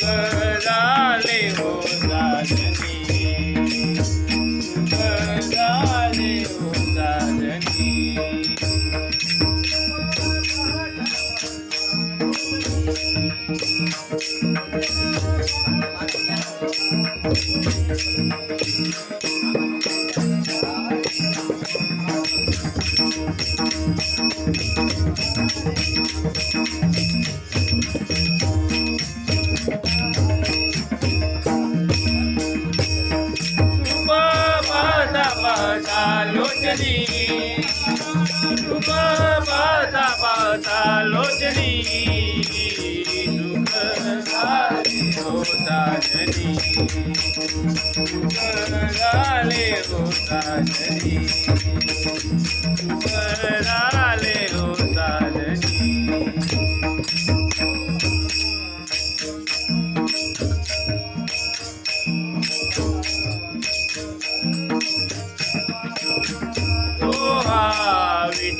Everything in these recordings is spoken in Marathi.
झाले हो दादनी झाले हो दादनी रूप लोचनी. दुख पाहता पाहता लोचनी. दुख झाले होता जनी. दुख झाले होता जनी. दुख झाले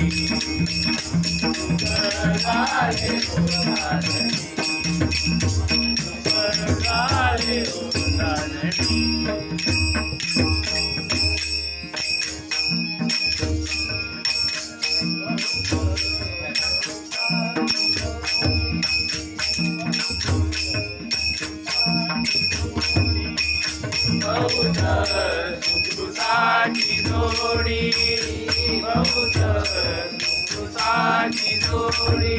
साधनी झाले बहुत सुकृताची जोडी बहुत सुकृताची जोडी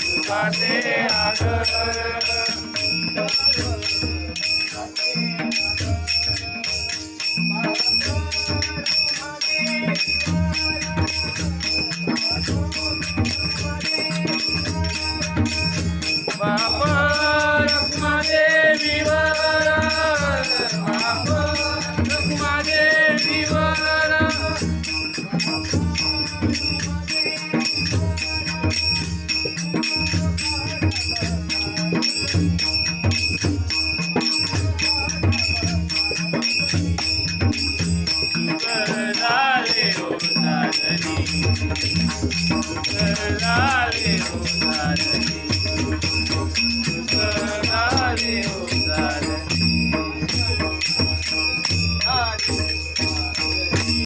सुखाचे आगर झाले हो साधनी